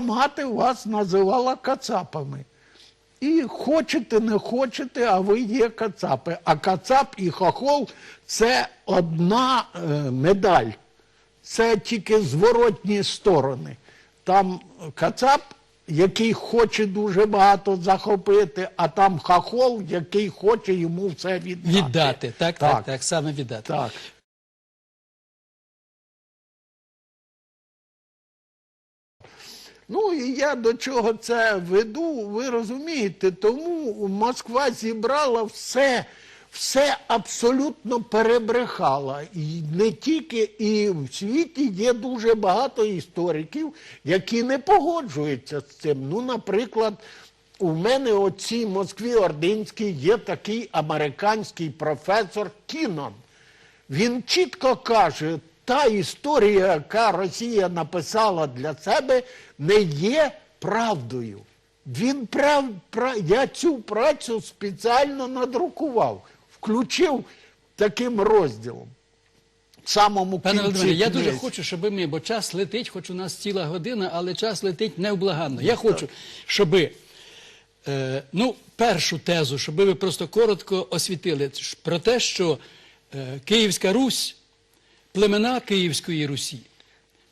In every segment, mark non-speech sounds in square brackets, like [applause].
мати вас називала кацапами. І хочете, не хочете, а ви є кацапи. А кацап і хохол це одна е, медаль. Це тільки зворотні сторони. Там кацап, який хоче дуже багато захопити, а там хохол, який хоче йому все віддати. Віддати, так, так, так, саме віддати. Так. Ну і я до чого це веду, ви розумієте, тому Москва зібрала все, все абсолютно перебрехала. І не тільки і в світі є дуже багато істориків, які не погоджуються з цим. Ну, наприклад, у мене у цій Москві Ординській є такий американський професор Кінон. Він чітко каже, та історія, яка Росія написала для себе, не є правдою. Він прав, пра- я цю працю спеціально надрукував, включив таким розділом. Самому Пане Володимире, я дуже хочу, щоб ми, бо час летить, хоч у нас ціла година, але час летить невблаганно. Я хочу, щоб е, ну, першу тезу, щоб ви просто коротко освітили про те, що е, Київська Русь, племена Київської Русі,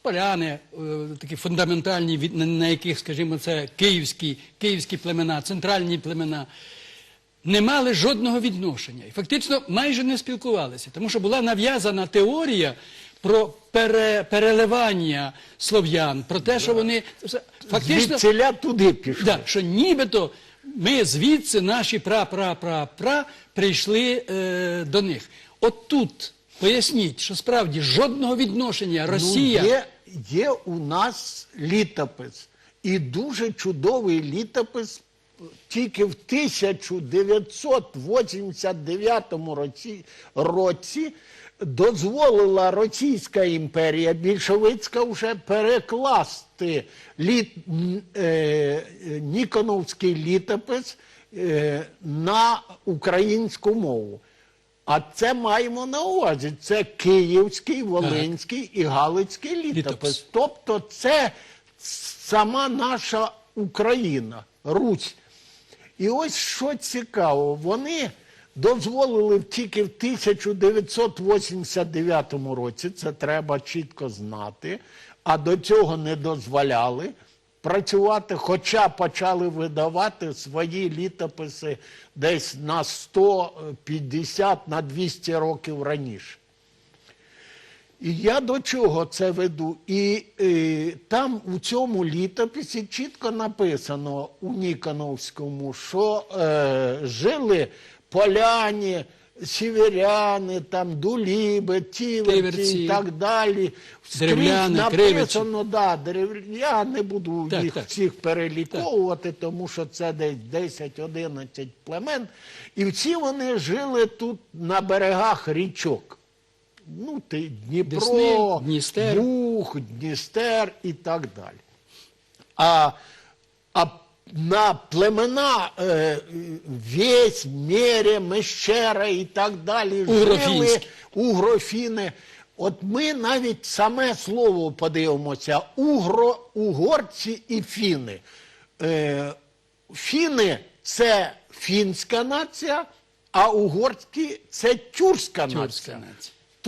поляни, е, такі фундаментальні, на, яких, скажімо, це київські, київські племена, центральні племена, не мали жодного відношення і фактично майже не спілкувалися, тому що була нав'язана теорія про пере, переливання слов'ян, про те, що вони фактично Звідсіля туди пішли. да, що нібито ми звідси, наші пра-пра-пра-пра, прийшли е, до них. От тут поясніть, що справді жодного відношення Росія. Ну, є, є у нас літопис. І дуже чудовий літопис тільки в 1989 році, році дозволила Російська імперія більшовицька вже перекласти літ, е, е, Ніконовський літопис е, на українську мову. А це маємо на увазі. Це Київський, Волинський і Галицький літопис. Тобто це сама наша Україна, Русь. І ось що цікаво, вони дозволили тільки в 1989 році, це треба чітко знати, а до цього не дозволяли працювати, хоча почали видавати свої літописи десь на 150, на 200 років раніше. І я до чого це веду? І е, там у цьому літописі чітко написано у Ніконовському, що е, жили поляні, сіверяни, там, дуліби, тіверці і так далі. Скрізь написано, да, дерев... я не буду Так, їх так. всіх переліковувати, тому що це десь 10-11 племен. І всі вони жили тут на берегах річок. Ну, ти Дніпро, Десни, Дністер. Буг, Дністер і так далі. А, а на племена е, Весь, Мере, Мещера і так далі жили угрофіни. От ми навіть саме слово подивимося: угро, угорці і фіни. Е, фіни це фінська нація, а угорські це Тюркська нація.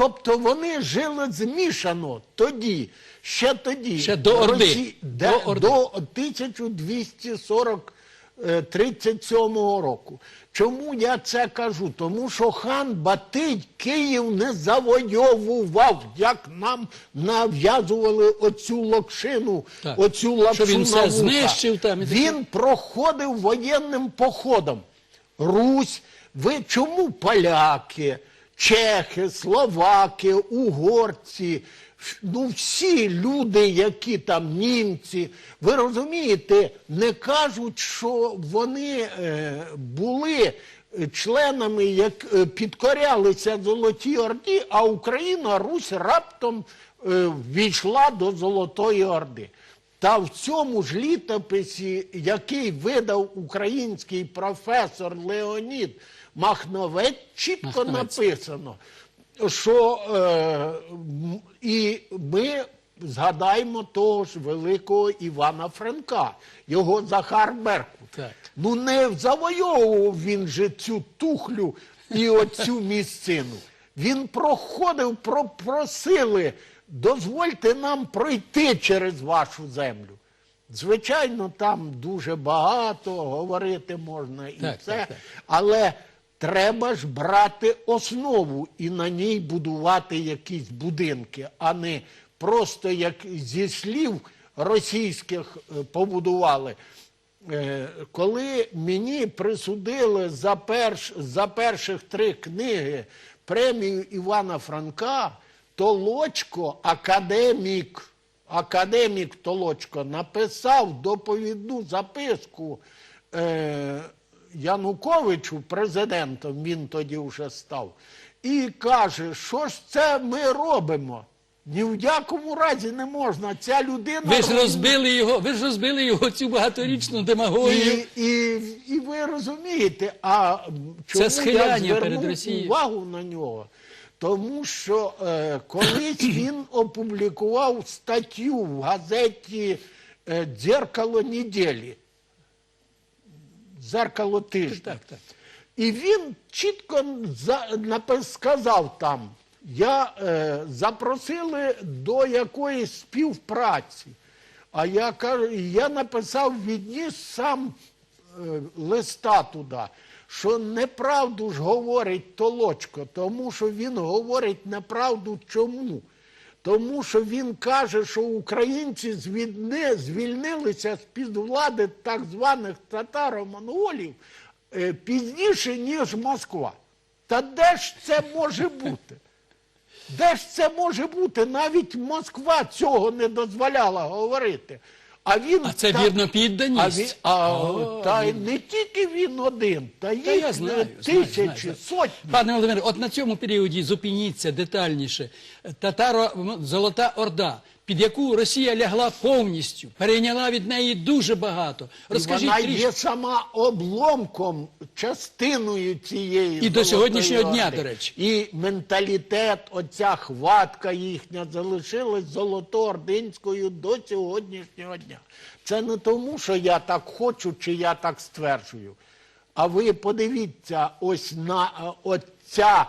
Тобто вони жили змішано тоді, ще тоді. Ще до Орди. Росі- До Орди. до 1237 року. Чому я це кажу? Тому що хан Батий Київ не завойовував, як нам нав'язували оцю локшину, Так. оцю лапшу Що він все знищив там і. Він проходив воєнним походом. Русь, ви чому поляки, чехи, словаки, угорці, ну всі люди, які там німці, ви розумієте, не кажуть, що вони е, були членами, як е, підкорялися Золотій Орді, а Україна, Русь раптом е, війшла до Золотої Орди. Та в цьому ж літописі, який видав український професор Леонід Махновець, чітко написано, що е, і ми згадаймо того ж великого Івана Франка, його Захар Беркут. Так. Ну не завойовував він же цю тухлю і оцю місцину. Він проходив, про, просили, дозвольте нам пройти через вашу землю. Звичайно, там дуже багато говорити можна і Так, це, так, так. але треба ж брати основу і на ній будувати якісь будинки, а не просто як зі слів російських е, побудували. Е, Коли мені присудили за, перш, за перших три книги премію Івана Франка, Толочко, академік, академік Толочко, написав доповідну записку е, Януковичу, президентом, він тоді вже став, і каже, що ж це ми робимо? Ні в якому разі не можна. Ця людина Ви ж розбили його, ви ж розбили його цю багаторічну демагогію. і, і, і ви розумієте, а чому я схиляння звернув перед Росією. увагу на нього? Тому що е, колись [clears throat] він опублікував статтю в газеті е, Дзеркало неділі. Дзеркало тижня. Так, так. І він чітко сказав там, я е, запросили до якоїсь співпраці. А я кажу, я написав, відніс сам е, листа туди, що неправду ж говорить Толочко, тому що він говорить неправду чому? Тому що він каже, що українці звільни, звільнилися з-під влади так званих татаро-монголів е, пізніше, ніж Москва. Та де ж це може бути? Де ж це може бути? Навіть Москва цього не дозволяла говорити. А він А це та- вірно а, підданість. він, а О, та й не тільки він один, та їх Та я знаю, знаю, тисячі, знаю. сотні. Пане Володимире, от на цьому періоді зупиніться детальніше. Татаро м, Золота Орда, під яку Росія лягла повністю, перейняла від неї дуже багато. І вона трішки. є сама обломком, частиною цієї І до сьогоднішнього дня, до речі. І менталітет, оця хватка їхня залишилась золотоординською до сьогоднішнього дня. Це не тому, що я так хочу чи я так стверджую. А ви подивіться ось на е, оця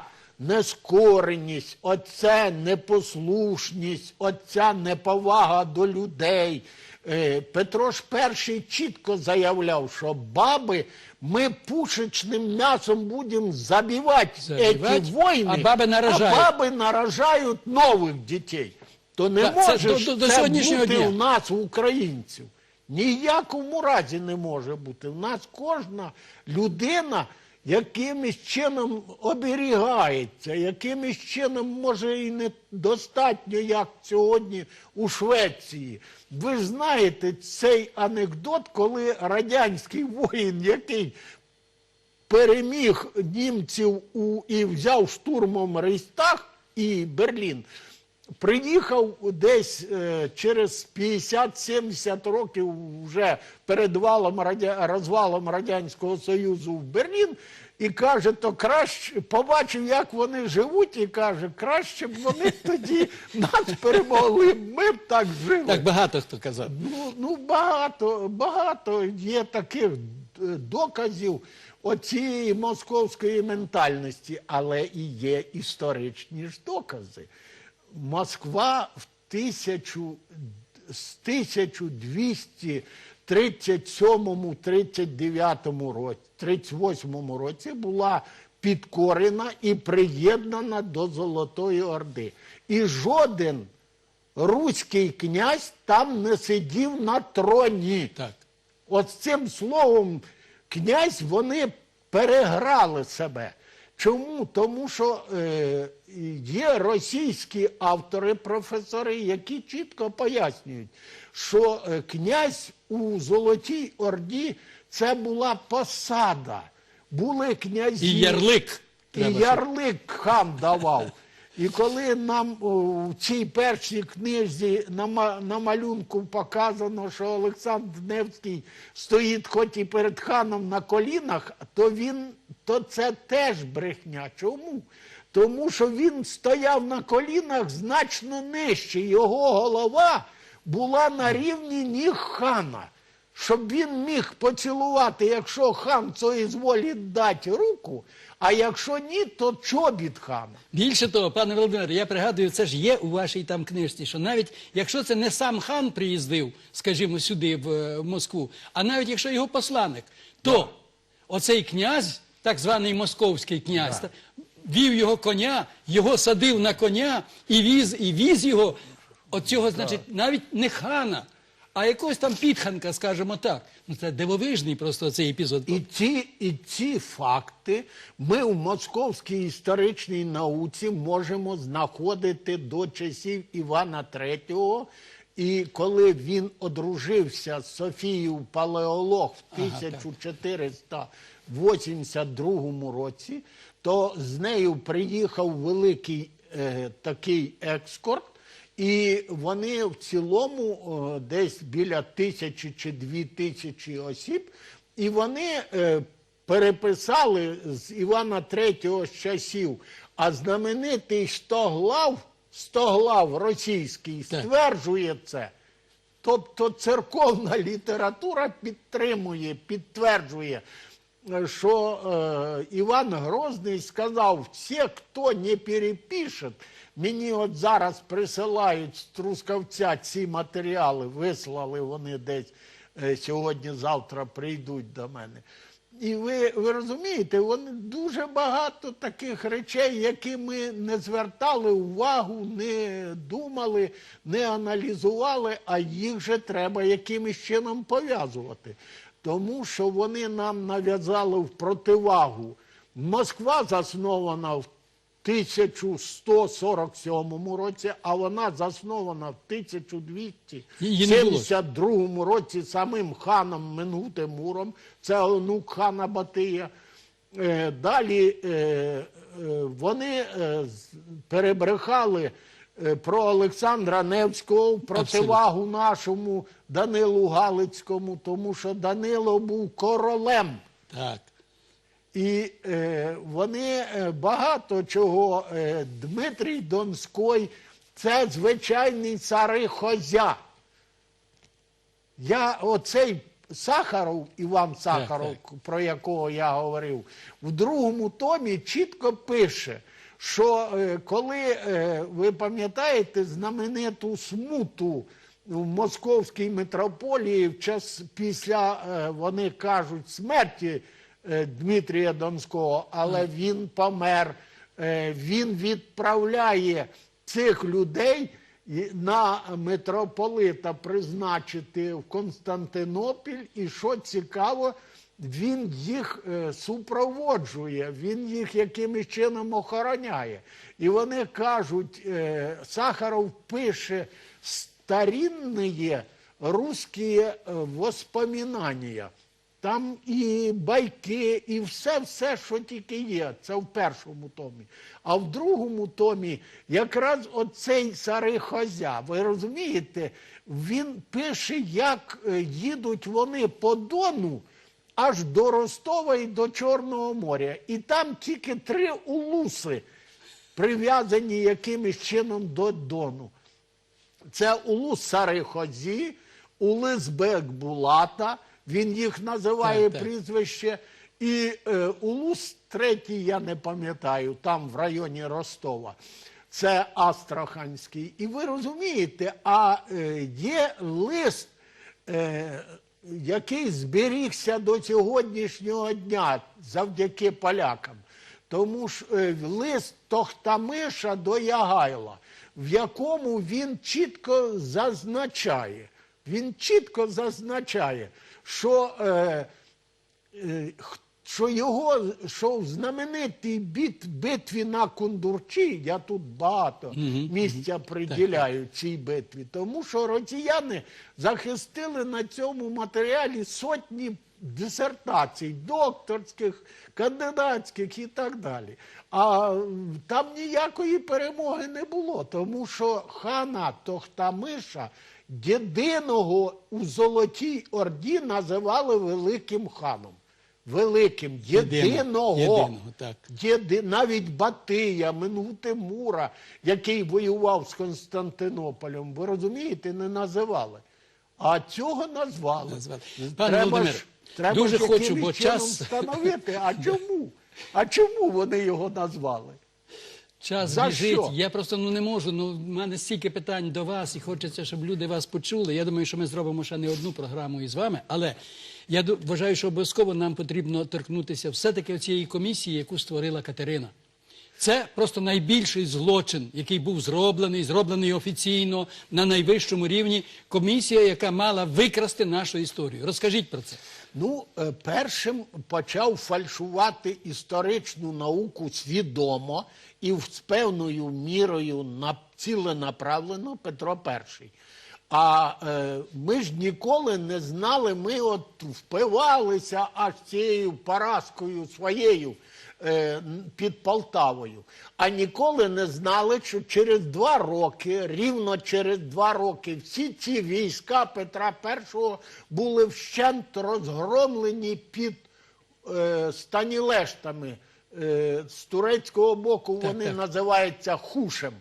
нескореність, оця непослушність, оця неповага до людей. Е, Петро ж перший чітко заявляв, що баби ми пушечним м'ясом будемо забивати ці війни, а баби наражають. а баби наражають нових дітей. То не це може ж до- до це бути дня. у нас, українців. Ніякому разі не може бути. У нас кожна людина якимось чином оберігається, якимось чином може і недостатньо, як сьогодні у Швеції. Ви знаєте цей анекдот, коли радянський воїн, який переміг німців у, і взяв штурмом Рейстаг і Берлін. Приїхав десь е, через 50-70 років вже перед валом радя... розвалом Радянського Союзу в Берлін і каже, то краще побачив, як вони живуть, і каже, краще б вони тоді нас перемогли, ми б так жили. Так багато хто казав. Ну, ну багато, багато є таких е, доказів оцієї московської ментальності, але і є історичні ж докази. Москва в тисячу, з 1237-39 році, 38 році була підкорена і приєднана до Золотої Орди. І жоден руський князь там не сидів на троні. Так. От цим словом князь вони переграли себе. Чому? Тому що е, є російські автори, професори, які чітко пояснюють, що е, князь у Золотій Орді це була посада. Були князі. І ярлик. І ярлик хан давав. І коли нам в цій першій книжці на, малюнку показано, що Олександр Невський стоїть хоч і перед ханом на колінах, то він то це теж брехня. Чому? тому що він стояв на колінах значно нижче. Його голова була на рівні ніг хана. Щоб він міг поцілувати, якщо хан соізволить дати руку, а якщо ні, то чобіт хана. Більше того, пане Володимире, я пригадую, це ж є у вашій там книжці, що навіть якщо це не сам хан приїздив, скажімо, сюди, в, е, в Москву, а навіть якщо його посланник, то оцей князь, так званий московський князь, та- вів його коня, його садив на коня і віз, і віз його, от цього, значить, навіть не хана, а якогось там підханка, скажімо так. Ну це дивовижний просто цей епізод. І ці, і ці факти ми в московській історичній науці можемо знаходити до часів Івана III. І коли він одружився з Софією Палеолог в 1482 році, то з нею приїхав великий е, такий екскорт, і вони в цілому десь біля тисячі чи дві тисячі осіб, і вони е, переписали з Івана III з часів, а знаменитий Стоглав, Стоглав російський, стверджує це. Тобто церковна [laughs] література підтримує, підтверджує, е, що е, Іван Грозний сказав, всі, хто не перепише, мені от зараз присилають з Трускавця ці матеріали, вислали вони десь е, сьогодні-завтра прийдуть до мене. І ви, ви розумієте, вони дуже багато таких речей, які ми не звертали увагу, не думали, не аналізували, а їх же треба якимось чином пов'язувати. Тому що вони нам нав'язали в противагу. Москва заснована в 1147 році, а вона заснована в 1200 Її не було. 1952 році самим ханом Менгу-Тимуром, це онук хана Батия. Е, Далі е, е, вони перебрехали про Олександра Невського противагу нашому Данилу Галицькому, тому що Данило був королем. Так. І е, вони е, багато чого. Е, Дмитрій Донський це звичайний царихозя. Я оцей Сахаров, Іван Сахаров, про якого я говорив, в другому томі чітко пише, що е, коли е, ви пам'ятаєте знамениту смуту в московській митрополії в час після, е, вони кажуть, смерті Дмитрія Донського, але він помер. Він відправляє цих людей на митрополита призначити в Константинопіль, і що цікаво, він їх е, супроводжує, він їх якимось чином охороняє. І вони кажуть, е, Сахаров пише старинні русські е, воспоминання. Там і байки, і все, все, що тільки є. Це в першому томі. А в другому томі якраз оцей Сарихозя, ви розумієте, він пише, як їдуть вони по Дону аж до Ростова і до Чорного моря. І там тільки три улуси прив'язані якимось чином до Дону. Це улус Сарихозі, улус Бекбулата, він їх називає Так, так. прізвище, і е, улус третій, я не пам'ятаю, там в районі Ростова. Це Астраханський. І ви розумієте, а е, є лист, е, який зберігся до сьогоднішнього дня завдяки полякам. Тому ж е, лист Тохтамиша до Ягайла, в якому він чітко зазначає, він чітко зазначає, що, е, е, х- що його що в знаменитій бит, битві на Кундурчі, я тут багато місця приділяю цій битві, тому що росіяни захистили на цьому матеріалі сотні дисертацій, докторських, кандидатських і так далі. А там ніякої перемоги не було, тому що хана Тохтамиша єдиного у Золотій Орді називали Великим ханом. Великим, Єдиного, єдиного, так. Єди, навіть Батия, Менгу-Тимура, який воював з Константинополем, ви розумієте, не називали. А цього назвали. Назвали. Пане треба Володимир, ж, треба дуже ж хочу, бо час- встановити. А [laughs] чому? А чому вони його назвали? Час За біжить. що? Я просто ну не можу. Ну, в мене стільки питань до вас, і хочеться, щоб люди вас почули. Я думаю, що ми зробимо ще не одну програму із вами. Але я вважаю, що обов'язково нам потрібно торкнутися все-таки цієї комісії, яку створила Катерина. Це просто найбільший злочин, який був зроблений, зроблений офіційно на найвищому рівні. Комісія, яка мала викрасти нашу історію. Розкажіть про це. Ну, е, першим почав фальшувати історичну науку свідомо і з певною мірою на- ціленаправлено Петро І. А е, ми ж ніколи не знали, ми от впивалися аж цією поразкою своєю е, під Полтавою. А ніколи не знали, що через два роки, рівно через два роки, всі ці війська Петра І були вщент розгромлені під е, Станілештами. Е, з турецького боку вони так. називаються Хушем,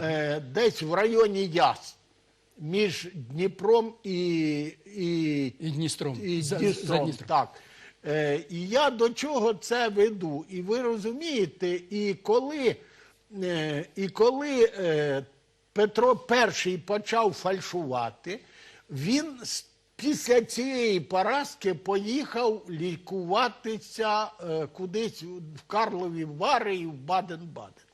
е, десь в районі Яс. Між Дніпром і, і І Дністром. і За- Дністром, за Дністром. так. Е, і я до чого це веду? І ви розумієте, і коли, е, і коли е, Петро І почав фальшувати, він після цієї поразки поїхав лікуватися е, кудись в Карлові Вари і в Баден-Баден.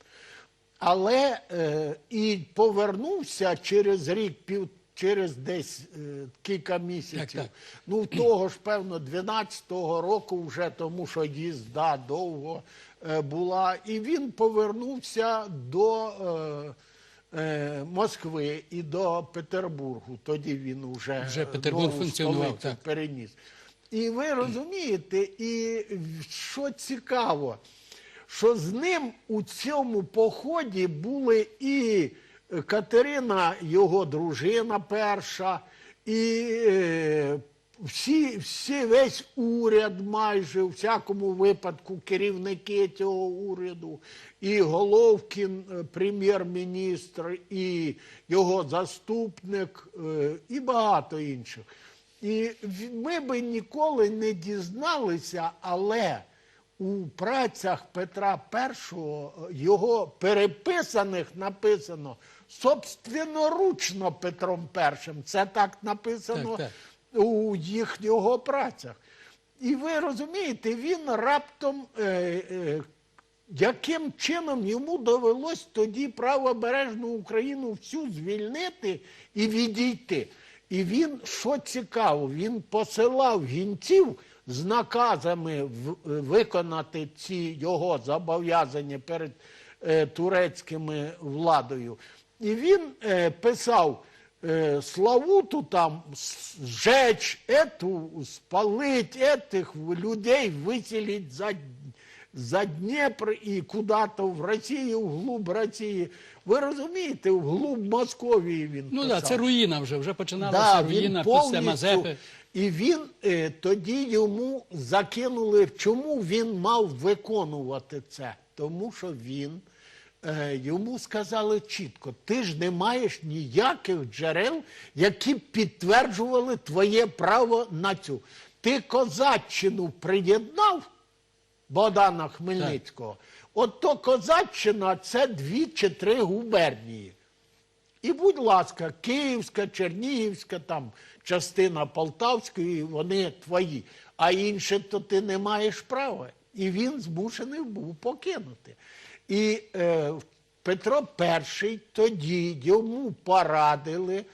Але е, і повернувся через рік, пів, через десь е, кілька місяців. Так, так. Ну, того ж, певно, 12-го року вже, тому що їзда довго е, була. І він повернувся до е, е, Москви і до Петербургу. Тоді він вже, Вже Петербург функціонував, так. переніс. І ви розумієте, і що цікаво, що з ним у цьому поході були і Катерина, його дружина перша, і е, всі, всі, весь уряд майже, у всякому випадку, керівники цього уряду, і Головкін, е, прем'єр-міністр, і його заступник, е, і багато інших. І ми би ніколи не дізналися, але у працях Петра І його переписаних написано собственноручно Петром І. Це так написано Так, у їх його працях. І ви розумієте, він раптом. Е, е, яким чином йому довелось тоді правобережну Україну всю звільнити і відійти? І він, що цікаво, він посилав гінців з наказами виконати ці його зобов'язання перед е, турецькими владою. І він е, писав е, Славуту там зжечь, ету спалить, етих людей виселить за за Дніпр і куди-то в Росію, вглуб Росії. Ви розумієте, вглуб Московії він Ну так, це руїна вже. Вже починалася Да, руїна після Мазепи. І він е, тоді йому закинули, чому він мав виконувати це? Тому що він е, йому сказали чітко: ти ж не маєш ніяких джерел, які б підтверджували твоє право на цю. Ти козаччину приєднав Богдана Хмельницького. От то козаччина це дві чи три губернії. І, будь ласка, Київська, Чернігівська, там частина Полтавської, вони твої. А інше то ти не маєш права. І він змушений був покинути. І е, Петро І тоді йому порадили,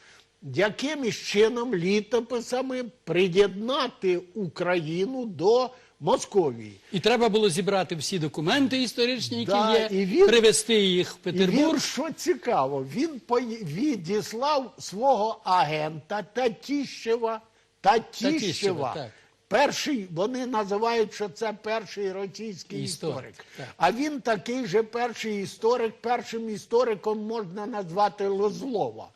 якимось чином літописами приєднати Україну до Московії. І треба було зібрати всі документи історичні, які Да, є, і він- привезти їх в І він, що цікаво, він відіслав свого агента Татіщева. Татіщева, Татіщева. так. Перший, вони називають, що це перший російський Історик, історик. так. А він такий же перший історик. Першим істориком можна назвати Лозлова.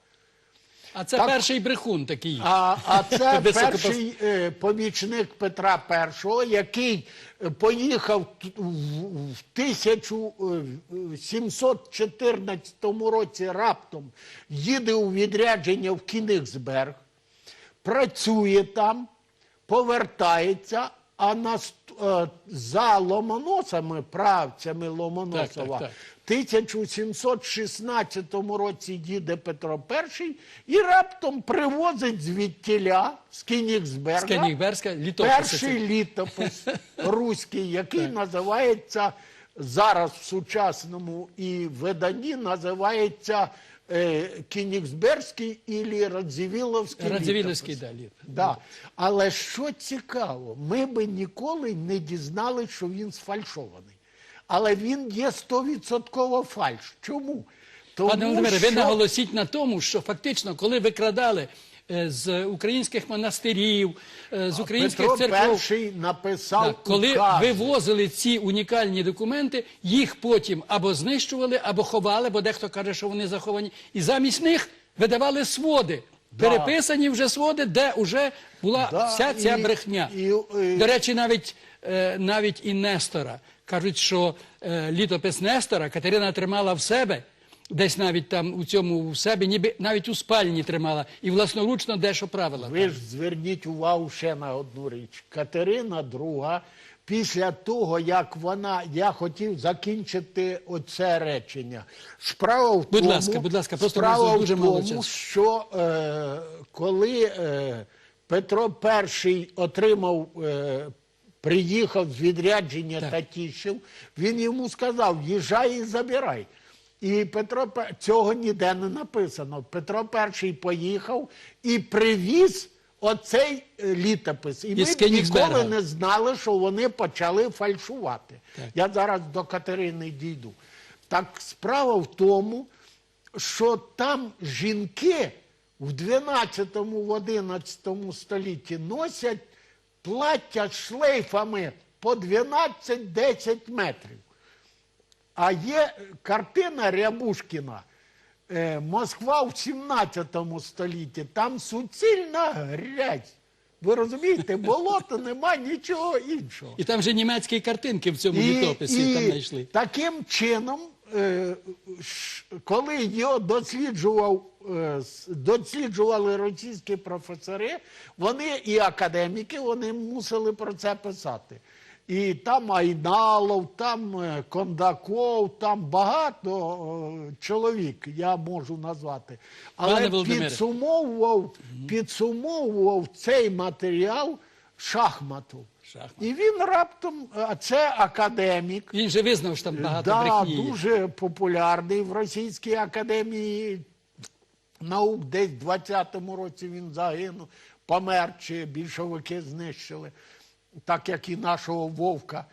А це Так, перший брехун такий. А, а це [laughs] перший е, помічник Петра І, який е, поїхав в, в 1714 році раптом, їде у відрядження в Кінигсберг, працює там, повертається, а нас, е, за Ломоносами, правцями Ломоносова, так, так. 1716 році їде Петро І і раптом привозить звідтіля з Кінігсберга З Кенігберська перший літопис [laughs] руський, який називається зараз в сучасному і виданні називається е, Кінігсберський і Радзівіловський літопис. да, літ. Да. Але що цікаво, ми би ніколи не дізнали, що він сфальшований. Але він є 100% фальш. Чому? Тому Пане Володимире, ви наголосіть на тому, що фактично, коли викрадали з українських монастирів, е, з українських Петро церков, І написав Так, коли вивозили ці унікальні документи, їх потім або знищували, або ховали, бо дехто каже, що вони заховані, і замість них видавали своди. Переписані вже своди, де вже була Да, вся ця і- брехня. і, е, До речі, навіть, е, навіть і Нестора. Кажуть, що е, літопис Нестора Катерина тримала в себе, десь навіть там у цьому в себе, ніби навіть у спальні тримала, і власноручно дещо правила. Ви ж зверніть увагу ще на одну річ. Катерина II, після того, як вона, я хотів закінчити оце речення. Справа в Будь тому, ласка, будь ласка, просто справа в дуже мало тому, часу. що е, коли е, Петро І отримав. Е, Приїхав з відрядження Так. Татішів, він йому сказав: їжджай і забирай. І Петро цього ніде не написано. Петро І поїхав і привіз оцей е, літопис. І ми Із б ніколи не знали, що вони почали фальшувати. Так. Я зараз до Катерини дійду. Так справа в тому, що там жінки в 12-11 столітті носять плаття шлейфами по 12-10 метрів. А є картина Рябушкіна е, Москва в 17 столітті. Там суцільна грязь. Ви розумієте, болото нема нічого іншого. І там же німецькі картинки в цьому літописі там знайшли. Таким чином, е, коли його досліджував, е, досліджували російські професори, вони і академіки, вони мусили про це писати. І там Айналов, там е, Кондаков, там багато е, чоловік я можу назвати. Але підсумовував, підсумовував цей матеріал шахматов. Шахмат. І він раптом, а це академік, Він же визнав, що там багато да, брехні. дуже популярний в Російській академії наук. Десь в 20-му році він загинув, помер, чи більшовики знищили, так як і нашого Вовка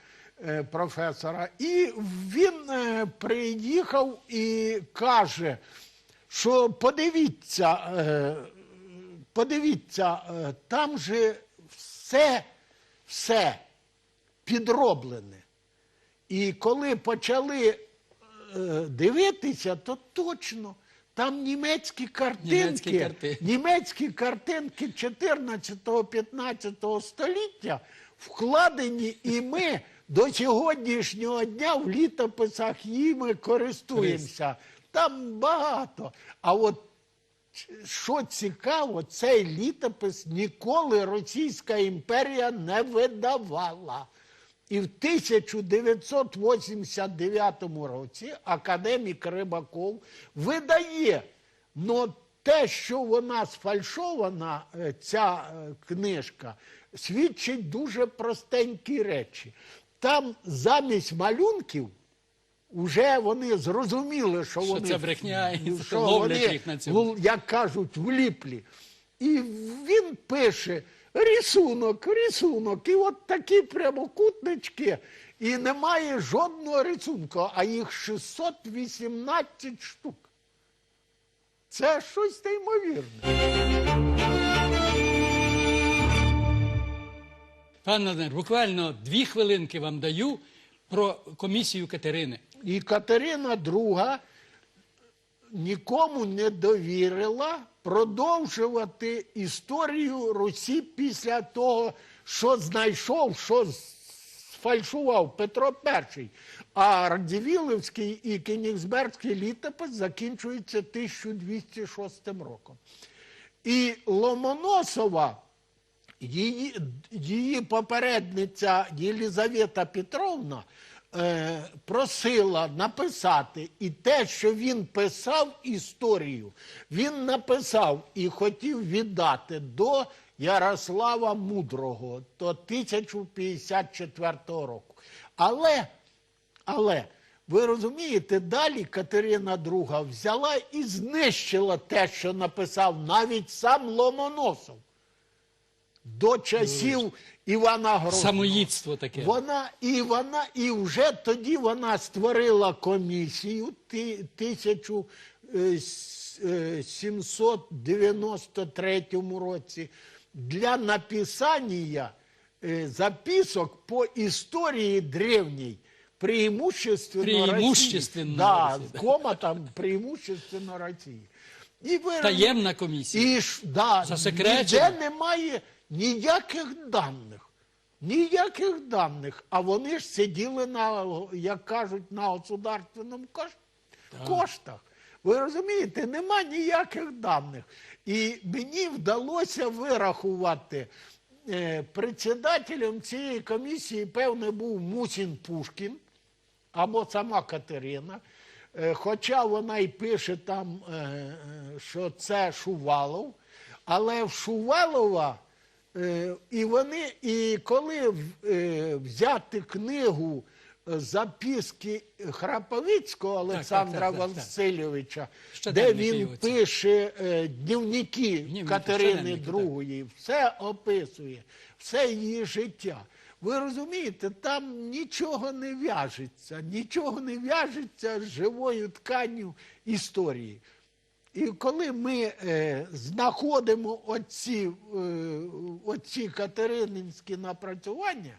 е, професора. І він е, приїхав і каже, що подивіться, е, подивіться, там же все, все підроблене. І коли почали дивитися, то точно там німецькі картинки, Німецькі карти- німецькі картинки 14-15 століття вкладені, і ми до сьогоднішнього дня в літописах їми користуємося. Там багато. А от що цікаво, цей літопис ніколи Російська імперія не видавала. І в 1989 році академік Рибаков видає. Но те, що вона сфальшована, е, ця е, книжка, свідчить дуже простенькі речі. Там замість малюнків вже вони зрозуміли, що, Що вони це брехня, що [laughs] вони, їх на цьому. в- як кажуть, вліплі. І він пише рисунок, рисунок, і от такі прямокутнички, і немає жодного рисунку, а їх 618 штук. Це щось неймовірне. Пане Володимир, буквально дві хвилинки вам даю про комісію Катерини. І Катерина II нікому не довірила продовжувати історію Русі після того, що знайшов, що сфальшував Петро І. А Радзивіловський і Кенігсбергський літопис закінчується 1206 роком. І Ломоносова, її, її попередниця Єлізавета Петровна е, просила написати, і те, що він писав історію, він написав і хотів віддати до Ярослава Мудрого до 1054 року. Але але ви розумієте, далі Катерина II взяла і знищила те, що написав навіть сам Ломоносов до часів Івана Грозного. Самоїдство таке. Вона і вона, і вже тоді вона створила комісію ти- е, 1793 році для написання е, записок по історії древній, преимущественно, Преимущественно Росії. Да, Росії, да. кома там преимущественно Росії. І ви Таємна комісія. і да, Засекречена. ніде немає ніяких даних. Ніяких даних. А вони ж сиділи на, як кажуть, на государственному кош... коштах. Ви розумієте, нема ніяких даних. І мені вдалося вирахувати. Е, председателем цієї комісії, певне, був Мусін Пушкін або сама Катерина. Е, Хоча вона й пише там, е, що це Шувалов, але в Шувалова, і вони, і коли е, взяти книгу е, записки Храповицького Олександра так, так, так. Васильовича, де він пише е, дневники Дневники, Катерини. II, все описує, все її життя. Ви розумієте, там нічого не в'яжеться, нічого не в'яжеться з живою тканню історії. І коли ми е, знаходимо оці, е, оці катерининські напрацювання,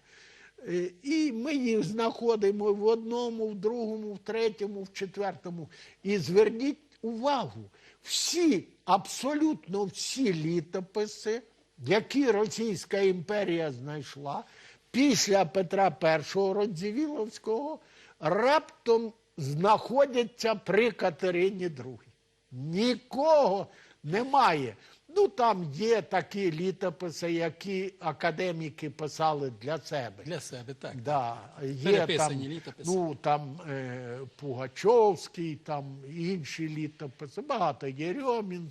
е, і ми їх знаходимо в одному, в другому, в третьому, в четвертому. І зверніть увагу, всі, абсолютно всі літописи, які Російська імперія знайшла після Петра І Радзивіловського, раптом знаходяться при Катерині II. Нікого немає. Ну там є такі літописи, які академіки писали для себе. Для себе, так. Да, є там, літописи. Ну там е, Пугачовський, там інші літописи, багато Єрьомін,